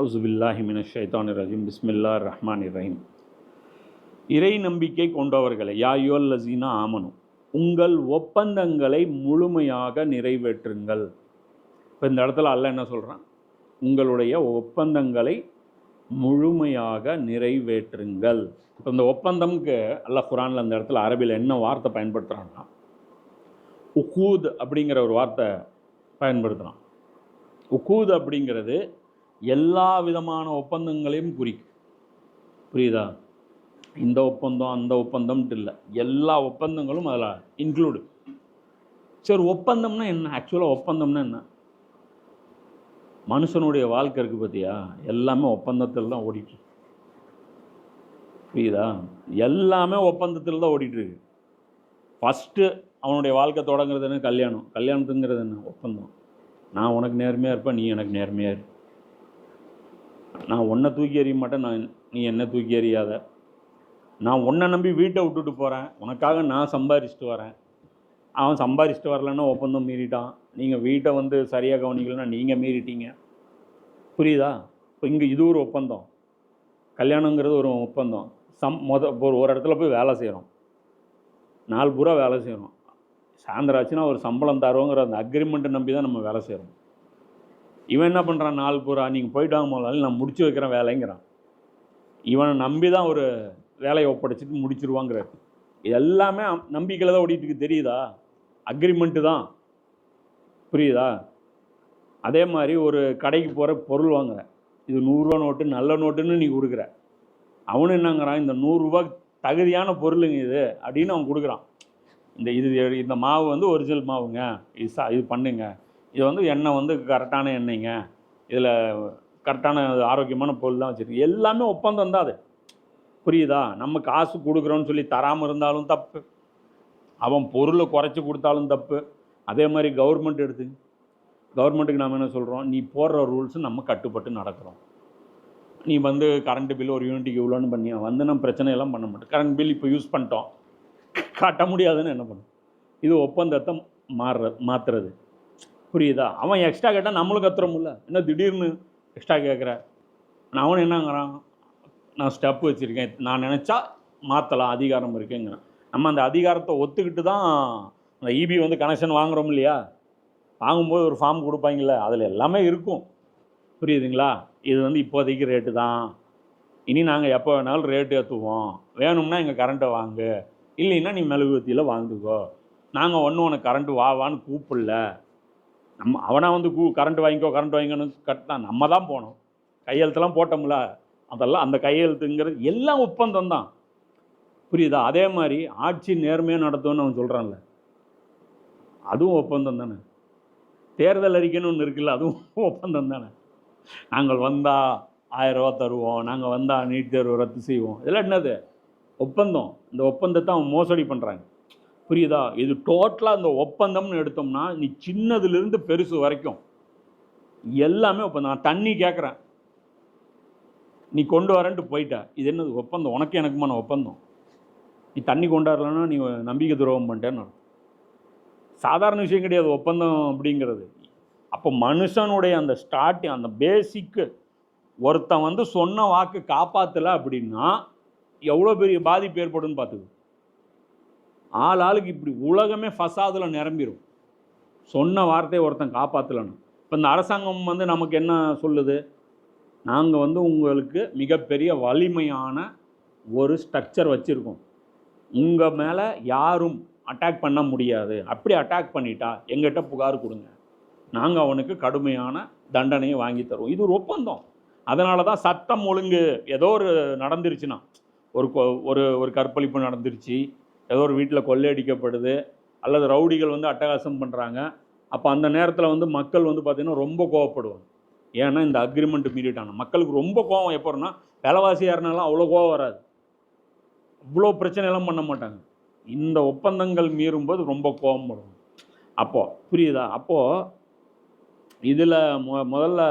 ஹவுசுபில்லாஹி மின ஷைத்தான் ரஹீம் பிஸ்மில்லா ரஹ்மான் ரஹீம். இறை நம்பிக்கை கொண்டவர்களை யாயோல் லசீனா ஆமனும் உங்கள் ஒப்பந்தங்களை முழுமையாக நிறைவேற்றுங்கள். இப்போ இந்த இடத்துல அல்ல என்ன சொல்கிறான் உங்களுடைய ஒப்பந்தங்களை முழுமையாக நிறைவேற்றுங்கள். இப்போ இந்த ஒப்பந்தம்க்கு அல்லாஹ் குரானில் அந்த இடத்துல அரபியில் என்ன வார்த்தை பயன்படுத்துகிறான்னா உக்கூத் அப்படிங்கிற ஒரு வார்த்தை பயன்படுத்துகிறான் உக்கூத் அப்படிங்கிறது எல்லா விதமான ஒப்பந்தங்களையும் குறிக்கும். புரியுதா? இந்த ஒப்பந்தம் அந்த ஒப்பந்தம்ட்டு இல்லை. எல்லா ஒப்பந்தங்களும் அதில் இன்க்ளூடு சரி ஒப்பந்தம்னா என்ன? ஆக்சுவலாக ஒப்பந்தம்னா என்ன? மனுஷனுடைய வாழ்க்கை இருக்குது பார்த்தியா எல்லாமே ஒப்பந்தத்தில் தான் ஓடிட்டு புரியுதா? எல்லாமே ஒப்பந்தத்தில் தான் ஓடிட்டுருக்கு ஃபஸ்ட்டு அவனுடைய வாழ்க்கை தொடங்குறது என்ன? கல்யாணம். கல்யாணத்துங்கிறது என்ன? ஒப்பந்தம். நான் உனக்கு நேர்மையாக இருப்பேன் நீ எனக்கு நேர்மையாக இரு. நான் உன்னை தூக்கி எறிய மாட்டேன் நான் நீ என்ன தூக்கி எறியாத. நான் உன்னை நம்பி வீட்டை விட்டுட்டு போகிறேன் உனக்காக நான் சம்பாரிச்சிட்டு வரேன். அவன் சம்பாரிச்சிட்டு வரலன்னா ஒப்பந்தம் மீறிட்டான். நீங்கள் வீட்டை வந்து சரியாக கவனிக்கலன்னா நீங்கள் மீறிட்டீங்க. புரியுதா? இப்போ இங்கே இது ஒரு ஒப்பந்தம். கல்யாணங்கிறது ஒரு ஒப்பந்தம். சம் மொத இப்போ ஒரு ஒரு இடத்துல போய் வேலை செய்கிறோம் நாலு பூரா வேலை செய்கிறோம் சாயந்தரம் ஆச்சுன்னா ஒரு சம்பளம் தருவோங்கிற அந்த அக்ரிமெண்ட்டை நம்பி தான் நம்ம வேலை செய்கிறோம் இவன் என்ன பண்ணுறான் நாள் பூரா நீங்கள் போயிட்டு வாங்க முதலாளி நான் முடிச்சு வைக்கிறேன் வேலைங்கிறான். இவனை நம்பி தான் ஒரு வேலையை ஒப்படைச்சிட்டு முடிச்சிருவாங்கிறார். இது எல்லாமே நம்பிக்கையில் தான் ஓடிட்டுருக்கு தெரியுதா? அக்ரிமெண்ட்டு தான். புரியுதா? அதே மாதிரி ஒரு கடைக்கு போகிற பொருள் வாங்குற. இது நூறுரூவா நோட்டு நல்ல நோட்டுன்னு நீ கொடுக்குற. அவனு என்னங்கிறான்? இந்த நூறுரூவா தகுதியான பொருளுங்க இது அப்படின்னு அவன் கொடுக்குறான். இந்த இது இந்த மாவு வந்து ஒரிஜினல் மாவுங்க. இது சா இது பண்ணுங்க. இது வந்து எண்ணெய் வந்து கரெக்டான எண்ணெய்ங்க. இதில் கரெக்டான ஆரோக்கியமான பொருள் தான் வச்சுருக்கு. எல்லாமே ஒப்பந்தம் தான் அது. புரியுதா? நம்ம காசு கொடுக்குறோன்னு சொல்லி தராமல் இருந்தாலும் தப்பு. அவன் பொருளை குறைச்சி கொடுத்தாலும் தப்பு. அதே மாதிரி கவர்மெண்ட் எடுத்து கவர்மெண்ட்டுக்கு நம்ம என்ன சொல்கிறோம் நீ போடுற ரூல்ஸு நம்ம கட்டுப்பட்டு நடக்கிறோம். நீ வந்து கரண்ட் பில் ஒரு யூனிட்டுக்கு இவ்வளோன்னு பண்ணியா? வந்து நம்ம பிரச்சனையெல்லாம் பண்ண மாட்டோம். கரண்ட் பில் இப்போ யூஸ் பண்ணிட்டோம். காட்ட முடியாதுன்னு என்ன பண்ணும்? இது ஒப்பந்தத்தை மாறுற மாற்றுறது புரியுதா? அவன் எக்ஸ்ட்ரா கேட்டால் நம்மளும் கத்துறோம்ல என்ன திடீர்னு எக்ஸ்ட்ரா கேட்குற நான் அவன் என்னங்கிறான்? நான் ஸ்டெப் வச்சுருக்கேன். நான் நினச்சா மாற்றலாம் அதிகாரம் இருக்குங்கிறான். நம்ம அந்த அதிகாரத்தை ஒத்துக்கிட்டு தான் அந்த இபி வந்து கனெக்ஷன் வாங்குறோம் இல்லையா? வாங்கும்போது ஒரு ஃபார்ம் கொடுப்பாங்கள்ல அதில் எல்லாமே இருக்கும். புரியுதுங்களா? இது வந்து இப்போதைக்கு ரேட்டு தான். இனி நாங்கள் எப்போ வேணாலும் ரேட்டு ஏற்றுவோம் வேணும்னா எங்கள் கரண்ட்டை வாங்கு. இல்லைன்னா நீ மெழுகுவத்தியில் வாங்குகோ நாங்கள் ஒன்றும் உனக்கு கரண்ட்டு வா வான்னு கூப்பிடல. நம்ம அவனாக வந்து கூ கரண்ட் வாங்கிக்கோ கரண்ட் வாங்கிக்கணும் கட்டான் நம்ம தான் போனோம் கையெழுத்தெல்லாம் போட்டோம்ல அதெல்லாம் அந்த கையெழுத்துங்கிறது எல்லாம் ஒப்பந்தம் தான் புரியுதா? அதே மாதிரி ஆட்சி நேர்மையாக நடத்தும்னு அவன் சொல்கிறான்ல அதுவும் ஒப்பந்தம் தானே தேர்தல் அறிக்கைன்னு ஒன்று இருக்குல்ல அதுவும் ஒப்பந்தம் தானே நாங்கள் வந்தால் ஆயிரரூவா தருவோம் நாங்கள் வந்தால் நீட் தேர்வு ரத்து செய்வோம். இதெல்லாம் என்னது? ஒப்பந்தம். இந்த ஒப்பந்தத்தை அவன் மோசடி பண்ணுறாங்க புரியுதா? இது டோட்டலாக அந்த ஒப்பந்தம்னு எடுத்தோம்னா நீ சின்னதுலேருந்து பெருசு வரைக்கும். எல்லாமே ஒப்பந்தம். நான் தண்ணி கேட்குறேன் நீ கொண்டு வரேன்ட்டு போயிட்ட. இது என்னது ஒப்பந்தம்? உனக்கு எனக்குமான ஒப்பந்தம்? நீ தண்ணி கொண்டாடலன்னா நீ நம்பிக்கை துரோகம் பண்ணிட்டேன்னு சாதாரண விஷயம் கிடையாது ஒப்பந்தம் அப்படிங்கிறது. அப்போ மனுஷனுடைய அந்த ஸ்டார்டிங் அந்த பேசிக்கு ஒருத்தன் வந்து சொன்ன வாக்கு காப்பாற்றலை அப்படின்னா எவ்வளோ பெரிய பாதிப்பு ஏற்படும் பார்த்துக்கு. ஆள் ஆளுக்கு இப்படி உலகமே ஃபசாதில் நிரம்பிடும் சொன்ன வார்த்தையை ஒருத்தன் காப்பாற்றலன்னு இப்போ இந்த அரசாங்கம் வந்து நமக்கு என்ன சொல்லுது? நாங்கள் வந்து உங்களுக்கு மிகப்பெரிய வலிமையான ஒரு ஸ்ட்ரக்சர் வச்சுருக்கோம். உங்கள் மேலே யாரும் அட்டாக் பண்ண முடியாது. அப்படி அட்டாக் பண்ணிட்டா எங்கிட்ட புகார் கொடுங்க. நாங்கள் அவனுக்கு கடுமையான தண்டனையை வாங்கி தருவோம். இது ஒரு ஒப்பந்தம். அதனால தான் சட்டம் ஒழுங்கு ஏதோ ஒரு நடந்துருச்சுன்னா. ஒரு கொ- ஒரு ஒரு கற்பழிப்பு நடந்துருச்சு. ஏதோ ஒரு வீட்டில் கொள்ளையடிக்கப்படுது அல்லது ரவுடிகள் வந்து அட்டகாசம் பண்ணுறாங்க அப்போ அந்த நேரத்தில் வந்து மக்கள் வந்து பார்த்திங்கன்னா ரொம்ப கோவப்படுவாங்க. ஏன்னா இந்த அக்ரிமெண்ட் மீறிட்டாங்க மக்களுக்கு ரொம்ப கோவம். எப்போனா விலைவாசி ஏறினாலும் அவ்வளோ கோவம் வராது. அவ்வளோ பிரச்சனையெல்லாம் பண்ண மாட்டாங்க. இந்த ஒப்பந்தங்கள் மீறும்போது ரொம்ப கோவம் படுவாங்க. அப்போது புரியுதா? அப்போது இதில் மொ முதல்ல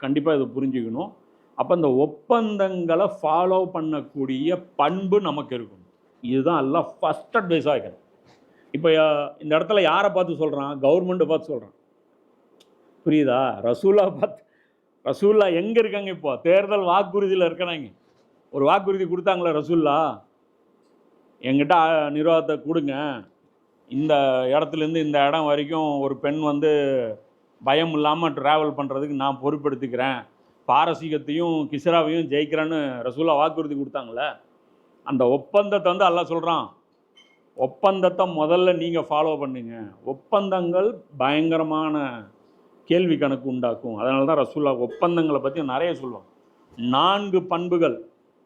கண்டிப்பாக இதை புரிஞ்சுக்கணும். அப்போ இந்த ஒப்பந்தங்களை ஃபாலோ பண்ணக்கூடிய பண்பு நமக்கு இருக்கணும். இதுதான் எல்லாம் ஃபஸ்ட் அட்வைஸாக வைக்கிறேன் இப்போ இந்த இடத்துல யாரை பார்த்து சொல்கிறான் கவர்மெண்ட்டை பார்த்து சொல்கிறான் புரியுதா? ரசூலா பார்த்து ரசூல்லா எங்கே இருக்காங்க இப்போ? தேர்தல் வாக்குறுதியில் இருக்கிறாங்க. ஒரு வாக்குறுதி கொடுத்தாங்களா ரசூல்லா? எங்கிட்ட நிர்வாகத்தை கொடுங்க. இந்த இடத்துலேருந்து இந்த இடம் வரைக்கும் ஒரு பெண் வந்து பயம் இல்லாமல் ட்ராவல் பண்ணுறதுக்கு நான் பொறுப்பெடுத்துக்கிறேன். பாரசீகத்தையும் கிஸ்ராவையும் ஜெயிக்கிறேன்னு ரசூலா வாக்குறுதி கொடுத்தாங்களே? அந்த ஒப்பந்தத்தை வந்து அல்லாஹ் சொல்கிறான் ஒப்பந்தத்தை முதல்ல நீங்கள் ஃபாலோ பண்ணுங்க. ஒப்பந்தங்கள் பயங்கரமான கேள்வி கணக்கு உண்டாக்கும். அதனால தான் ரசூல்லா ஒப்பந்தங்களை பற்றி நிறைய சொல்லுவாங்க. நான்கு பண்புகள்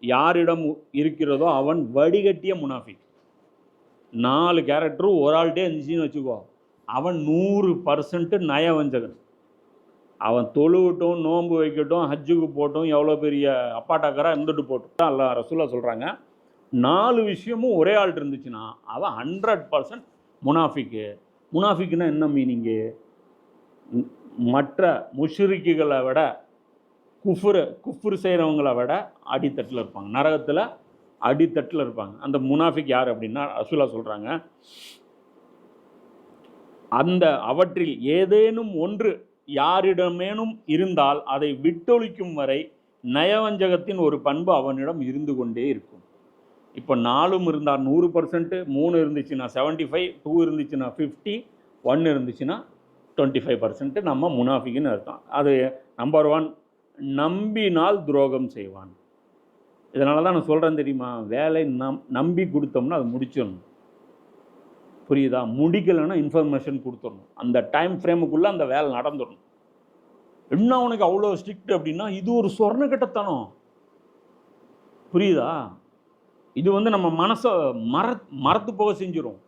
யாரிடம் இருக்கிறதோ அவன் வடிகட்டிய முனாஃபிக். நாலு கேரக்டரும் ஒரு ஆள்கிட்டே இருந்துச்சுன்னு வச்சுக்கோ. அவன் நூறு பர்சன்ட்டு நயவஞ்சகன். அவன் தொழுகட்டும் நோன்பு வைக்கட்டும் ஹஜ்ஜுக்கு போட்டும் எவ்வளோ பெரிய அப்பாட்டாக்கராக இருந்துட்டு போட்டும். அல்ல ரசூலா சொல்கிறாங்க நாலு விஷயமும் ஒரே ஆள் இருந்துச்சுன்னா அவன் ஹண்ட்ரட் பர்சன்ட் முனாஃபிக்கு. முனாஃபிக்குன்னா என்ன மீனிங்கு மற்ற முஷிரிக்குகளை விட குஃபுரு குஃபுரு செய்கிறவங்களை விட அடித்தட்டில் இருப்பாங்க. நரகத்தில் அடித்தட்டில் இருப்பாங்க. அந்த முனாஃபிக் யார் அப்படின்னா அசுலா சொல்கிறாங்க அந்த அவற்றில் ஏதேனும் ஒன்று யாரிடமேனும் இருந்தால் அதை விட்டொழிக்கும் வரை நயவஞ்சகத்தின் ஒரு பண்பு அவனிடம் இருந்து கொண்டே இருக்கும். இப்போ நாலும் இருந்தால் நூறு பர்சன்ட்டு மூணு இருந்துச்சுன்னா செவன்ட்டி ஃபைவ் டூ இருந்துச்சுன்னா ஃபிஃப்டி ஒன் இருந்துச்சுன்னா டுவெண்ட்டி ஃபைவ் பர்சன்ட்டு நம்ம முனாஃபிக்குன்னு அர்த்தம். அது நம்பர் ஒன் நம்பினால் துரோகம் செய்வான். இதனால தான் நான் சொல்கிறேன் தெரியுமா? வேலை நம் நம்பி கொடுத்தோம்னா அது முடிச்சிடணும். புரியுதா? முடிக்கலைன்னா இன்ஃபர்மேஷன் கொடுத்துடணும். அந்த டைம் ஃப்ரேமுக்குள்ளே அந்த வேலை நடந்துடணும். என்ன அவனுக்கு அவ்வளோ ஸ்ட்ரிக்ட் அப்படின்னா இது ஒரு சொர்ணக்கட்டத்தனம் புரியுதா? இது வந்து நம்ம மனசை மற மறத்து போக செஞ்சிடும்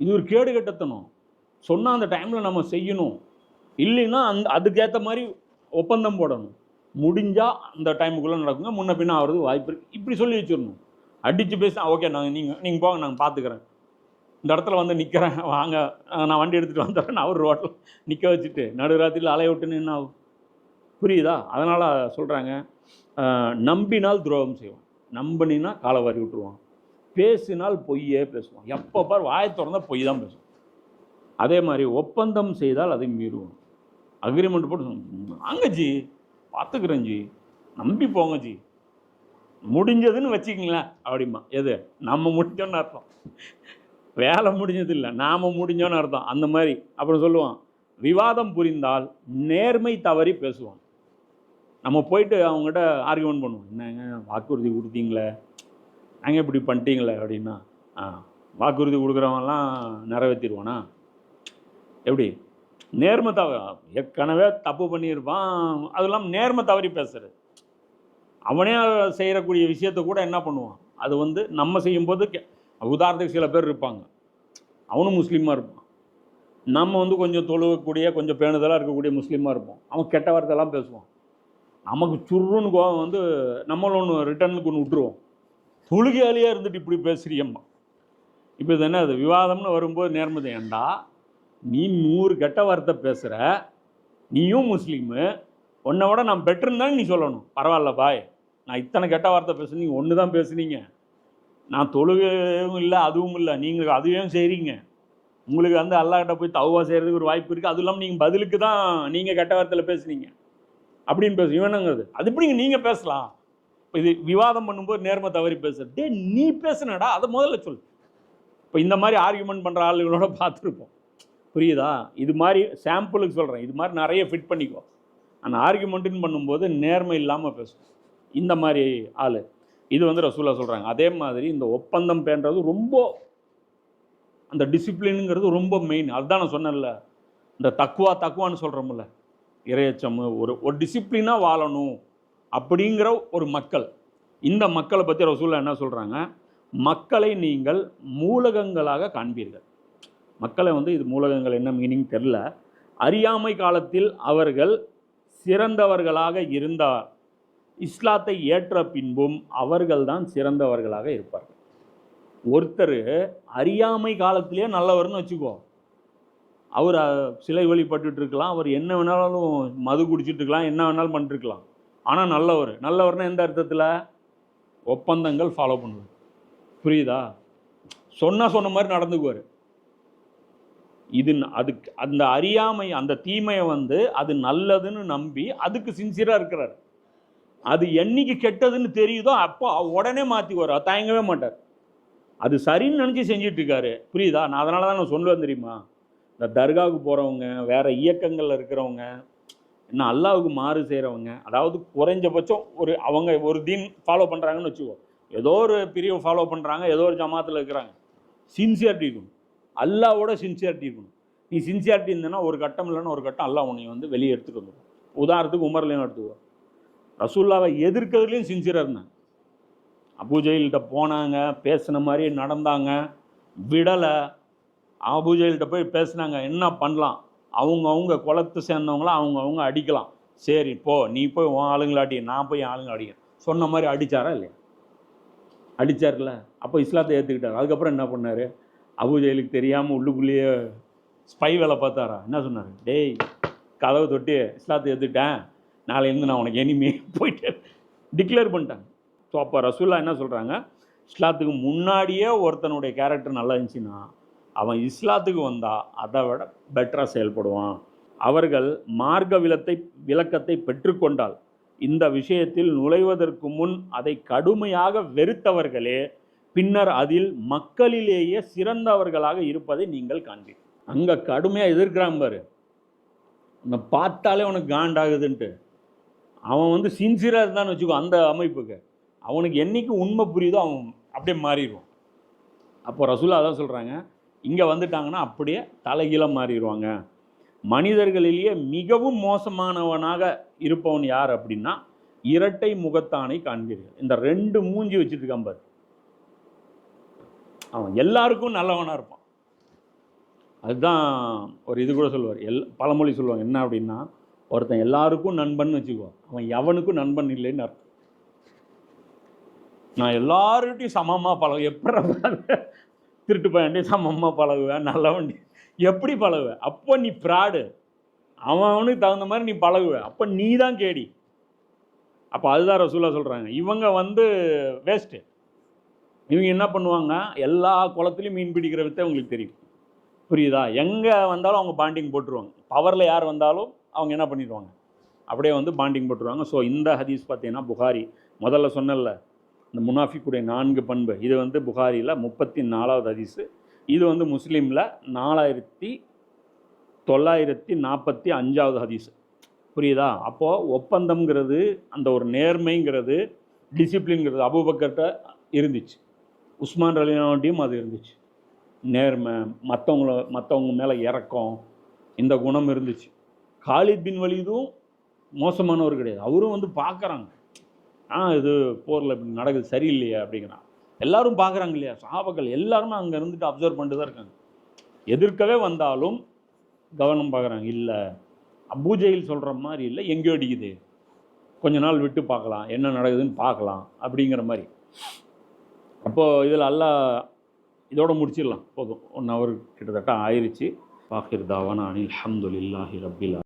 இது ஒரு கேடு கட்டத்தணும் சொன்னால் அந்த டைமில் நம்ம செய்யணும். இல்லைன்னா அந்த அதுக்கேற்ற மாதிரி ஒப்பந்தம் போடணும். முடிஞ்சால் அந்த டைமுக்குள்ளே நடக்குங்க. முன்ன பின்ன ஆகிறது வாய்ப்பு இருக்குது இப்படி சொல்லி வச்சிடணும். அடித்து பேச ஓகே நாங்கள் நீங்கள் நீங்கள் போங்க நாங்கள் பார்த்துக்குறேன் இந்த இடத்துல வந்து நிற்கிறேன் வாங்க. நான் வண்டி எடுத்துகிட்டு வந்துடுறேன். அவர் ரோட்டில் நிற்க வச்சுட்டு நடுராத்திரியில் அலைய விட்டுன்னு என்ன ஆகும்? புரியுதா? அதனால் சொல்கிறாங்க நம்பினால் துரோகம் செய்வோம். நம்பினா காலை வாரி விட்டுருவான். பேசினால் பொய்யே பேசுவான். எப்போ பார் வாயை திறந்தா பொய் தான் பேசுவான் அதே மாதிரி ஒப்பந்தம் செய்தால் அதை மீறுவோம். அக்ரிமெண்ட் போட்டு வாங்க ஜி பார்த்துக்குறேன் ஜி நம்பி போங்க ஜி. முடிஞ்சதுன்னு வச்சுக்கிங்களேன் அப்படிமா எது? நம்ம முடிஞ்சோன்னு அர்த்தம். வேலை முடிஞ்சது இல்லை நாம் முடிஞ்சோன்னு அர்த்தம். அந்த மாதிரி அப்புறம் சொல்லுவான் விவாதம் புரிந்தால் நேர்மை தவறி பேசுவான். நம்ம போயிட்டு அவங்ககிட்ட ஆர்கியூமெண்ட் பண்ணுவோம். என்னங்க வாக்குறுதி கொடுத்தீங்களே? நாங்கள் இப்படி பண்ணிட்டீங்களே? அப்படின்னா ஆ வாக்குறுதி கொடுக்குறவன்லாம் நிறைவேற்றிடுவானா எப்படி? நேர்மை தவ ஏற்கனவே தப்பு பண்ணியிருப்பான். அதெல்லாம் நேர்மை தவறி பேசுறது. அவனே செய்கிறக்கூடிய விஷயத்தை கூட என்ன பண்ணுவான்? அது வந்து நம்ம செய்யும்போது உதாரணத்துக்கு சில பேர் இருப்பாங்க. அவனும் முஸ்லீமாக இருப்பான். நம்ம வந்து கொஞ்சம் தொழுகக்கூடிய கொஞ்சம் பேணுதலாக இருக்கக்கூடிய முஸ்லீமாக இருப்போம். அவன் கெட்ட வார்த்தைலாம் பேசுவான். நமக்கு சுருன்னு கோவம் வந்து நம்மளும் ஒன்று ரிட்டர்னுக்கு ஒன்று விட்டுருவோம். தொழுகையாளியாக இருந்துட்டு இப்படி பேசுகிறியம்மா இப்போ இது என்ன அது விவாதம்னு வரும்போது நேர்மதி ஏண்டா நீ நூறு கெட்ட வார்த்தை பேசுகிற நீயும் முஸ்லீமு உன்னை விட நான் பெட்டர்னு தானே நீ சொல்லணும். பரவாயில்ல பாய். நான் இத்தனை கெட்ட வார்த்தை பேசுனீங்க நீங்கள் ஒன்று தான் பேசுனீங்க. நான் தொழுகையும் இல்லை அதுவும் இல்லை. நீங்கள் அதுவும் செய்கிறீங்க உங்களுக்கு வந்து அல்லாஹ்கிட்ட போய் தவா செய்கிறதுக்கு ஒரு வாய்ப்பு இருக்குது அதுவும் இல்லாமல் நீங்கள் பதிலுக்கு தான் நீங்கள் கெட்ட வார்த்தையில் பேசுனீங்க. அப்படின்னு பேசு இவனுங்கிறது அது எப்படிங்க நீங்கள் பேசலாம்? இப்போ இது விவாதம் பண்ணும்போது நேர்மை தவறி பேசுகிறது டே நீ பேசுனடா அதை முதல்ல சொல்லு. இப்போ இந்த மாதிரி ஆர்கியூமெண்ட் பண்ணுற ஆளுகளோட பார்த்துருப்போம். புரியுதா? இது மாதிரி சாம்பிளுக்கு சொல்கிறேன் இது மாதிரி நிறைய ஃபிட் பண்ணிக்கோ. அந்த ஆர்கியூமெண்ட்டுன்னு பண்ணும்போது நேர்மை இல்லாமல் பேசும் இந்த மாதிரி ஆள். இது வந்து ரசூலா சொல்கிறாங்க அதே மாதிரி இந்த ஒப்பந்தம் பேன்றது ரொம்ப அந்த டிசிப்ளினுங்கிறது ரொம்ப மெயின் அதுதான் நான் சொன்னேன்ல. இந்த தக்குவா தக்குவான்னு சொல்கிறோம்ல இரையச்சம் ஒரு ஒரு டிசிப்ளினாக வாழணும் அப்படிங்கிற ஒரு மக்கள். இந்த மக்களை பற்றி ரசூலா என்ன சொல்கிறாங்க மக்களை நீங்கள் மூலகங்களாக காண்பீர்கள். மக்களை வந்து இது மூலகங்கள் என்ன மீனிங் தெரில அறியாமை காலத்தில் அவர்கள் சிறந்தவர்களாக இருந்தார். இஸ்லாத்தை ஏற்ற பின்பும் அவர்கள்தான் சிறந்தவர்களாக இருப்பார்கள். ஒருத்தர் அறியாமை காலத்திலேயே நல்லவர்னு வச்சுக்கோ. அவர் சிலை வழிபட்டுட்டு இருக்கலாம் அவர் என்ன வேணாலும் மது குடிச்சிட்டு இருக்கலாம் என்ன வேணாலும் பண்ணிருக்கலாம் ஆனால் நல்லவர். நல்லவர்னா எந்த அர்த்தத்தில்? ஒப்பந்தங்கள் ஃபாலோ பண்ணுவார். புரியுதா? சொன்னால் சொன்ன மாதிரி நடந்துக்குவார். இது அதுக்கு அந்த அறியாமை அந்த தீமையை வந்து அது நல்லதுன்னு நம்பி அதுக்கு சின்சியராக இருக்கிறார். அது என்னைக்கு கெட்டதுன்னு தெரியுதோ அப்போ உடனே மாற்றிக்குவார் தயங்கவே மாட்டார். அது சரின்னு நினச்சி செஞ்சிட்ருக்காரு புரியுதா? நான் அதனால தான் நான் சொல்லுவேன் தெரியுமா? இந்த தர்காவுக்கு போகிறவங்க வேற இயக்கங்களில் இருக்கிறவங்க என்ன அல்லாவுக்கு மாறு செய்கிறவங்க அதாவது குறைஞ்சபட்சம் ஒரு அவங்க ஒரு தீன் ஃபாலோ பண்ணுறாங்கன்னு வச்சுக்கோ. ஏதோ ஒரு பிரிவை ஃபாலோ பண்ணுறாங்க ஏதோ ஒரு ஜமாத்தில் இருக்கிறாங்க. சின்சியாரிட்டி இருக்கணும். அல்லாவோட சின்சியாரிட்டி இருக்கணும். நீ சின்சியாரிட்டி இருந்தேன்னா ஒரு கட்டம் இல்லைன்னா ஒரு கட்டம் அல்லாஹ் உன்னை வந்து வெளியே எடுத்துட்டு வந்துடும் உதாரணத்துக்கு உமர்லையும் எடுத்துக்கோ. ரசூல்லாவை எதிர்க்கிறதுலையும் சின்சியராக இருந்தாங்க. அபுஜெயில்கிட்ட போனாங்க பேசின மாதிரி நடந்தாங்க. விடலை. அபுஜெயில்கிட்ட போய் பேசுனாங்க என்ன பண்ணலாம்? அவங்க அவங்க குளத்து சேர்ந்தவங்களாம் அவங்க அவங்க அடிக்கலாம். சரி போ. நீ போய் உன் ஆளுங்களை அடி. நான் போய் என் ஆளுங்களை அடிக்கிறேன். சொன்ன மாதிரி அடித்தாரா இல்லையா? அடித்தார்ல அப்போ இஸ்லாத்தை ஏற்றுக்கிட்டார் அதுக்கப்புறம் என்ன பண்ணார்? அபுஜெயிலுக்கு தெரியாமல் உள்ளுக்குள்ளேயே ஸ்பை வேலை பார்த்தாரா? என்ன சொன்னார்? டேய் கதவை தொட்டு இஸ்லாத்தை ஏற்றுக்கிட்டேன் நாளையிலேருந்து நான் உனக்கு எனிமே போயிட்டு டிக்ளேர் பண்ணிட்டாங்க ஸோ அப்போ ரசூல்லா என்ன சொல்கிறாங்க இஸ்லாத்துக்கு முன்னாடியே ஒருத்தனுடைய கேரக்டர் நல்லா இருந்துச்சுன்னா அவன் இஸ்லாத்துக்கு வந்தால் அதை விட பெட்டராக செயல்படுவான். அவர்கள் மார்க்க விலத்தை விளக்கத்தை பெற்றுக்கொண்டால் இந்த விஷயத்தில் நுழைவதற்கு முன் அதை கடுமையாக வெறுத்தவர்களே பின்னர் அதில் மக்களிலேயே சிறந்தவர்களாக இருப்பதை நீங்கள் காண்பீர்கள். அங்கே கடுமையாக எதிர்க்கிறான் பாரு. உன்னை பார்த்தாலே உனக்கு காண்டாகுதுன்ட்டு அவன் வந்து சின்சியராக இருந்தான்னு வச்சுக்கோ அந்த அமைப்புக்கு. அவனுக்கு என்றைக்கு உண்மை புரியுதோ அவன் அப்படியே மாறிடுவான். அப்போ ரசூலா அதான் சொல்கிறாங்க இங்கே வந்துட்டாங்கன்னா அப்படியே தலைகீழம் மாறிடுவாங்க. மனிதர்களிலேயே மிகவும் மோசமானவனாக இருப்பவன் யார் அப்படின்னா இரட்டை முகத்தானை காண்பீர்கள். இந்த ரெண்டு மூஞ்சி வச்சுட்டு இருக்கான் பாரு. அவன் எல்லாருக்கும் நல்லவனாக இருப்பான். அதுதான் ஒரு இது கூட சொல்லுவார். எல் பழமொழி சொல்லுவாங்க. என்ன அப்படின்னா ஒருத்தன் எல்லாருக்கும் நண்பன் வச்சுக்குவான் அவன் எவனுக்கும் நண்பன் இல்லைன்னு அர்த்தம். நான் எல்லார்கிட்டையும் சமமாக பழக எப்படி திருட்டு பையன்ட்டையும் சமமாக பழகுவேன் நல்லவண்டி எப்படி பழகுவேன் அப்போ நீ ப்ராடு அவன் அவனுக்கு தகுந்த மாதிரி நீ பழகுவ. அப்போ நீ தான் கேடி. அப்போ அதுதான் ரசூலா சொல்கிறாங்க இவங்க வந்து வேஸ்ட்டு இவங்க என்ன பண்ணுவாங்க எல்லா குளத்துலையும் மீன் பிடிக்கிற வித்தை உங்களுக்கு தெரியும். புரியுதா? எங்கே வந்தாலும் அவங்க பாண்டிங் போட்டுருவாங்க. பவரில் யார் வந்தாலும் அவங்க என்ன பண்ணிடுவாங்க? அப்படியே வந்து பாண்டிங் போட்டுருவாங்க. ஸோ இந்த ஹதீஸ் பார்த்தீங்கன்னா புகாரி. முதல்ல சொன்னல இந்த முனாஃபிக்குடைய நான்கு பண்பு. இது வந்து புகாரியில் முப்பத்தி நாலாவது அதிசு இது வந்து முஸ்லீமில் நாலாயிரத்தி தொள்ளாயிரத்தி நாற்பத்தி அஞ்சாவது ஹதீஸ். புரியுதா? அப்போது ஒப்பந்தம்ங்கிறது அந்த ஒரு நேர்மைங்கிறது டிசிப்ளின்ங்கிறது அபுபக்கர்கிட்ட இருந்துச்சு. உஸ்மான் ரலினாவட்டியும் அது இருந்துச்சு. நேர்மை மற்றவங்கள மற்றவங்க மேலே இறக்கம் இந்த குணம் இருந்துச்சு. காலித் பின் வலிதும் மோசமானவர் கிடையாது. அவரும் வந்து பார்க்குறாங்க ஆ இது போரில் இப்படி நடக்குது சரியில்லையே அப்படிங்கிறான். எல்லாரும் பார்க்குறாங்க இல்லையா? சாபக்கள் எல்லாருமே அங்கே இருந்துட்டு அப்சர்வ் பண்ணிட்டு தான் இருக்காங்க. எதிர்க்கவே வந்தாலும் கவனம் பார்க்குறாங்க. இல்லை பூஜையில் சொல்கிற மாதிரி இல்லை எங்கேயோ அடிக்குது. கொஞ்ச நாள் விட்டு பார்க்கலாம் என்ன நடக்குதுன்னு பார்க்கலாம் அப்படிங்கிற மாதிரி. அப்போது இதில் எல்லாம் இதோட முடிச்சிடலாம். போதும். ஒன் ஹவர் கிட்டத்தட்ட ஆயிடுச்சு பாஹிர் தாவானா அனில் அஹமதுல்லாஹி ரபிலா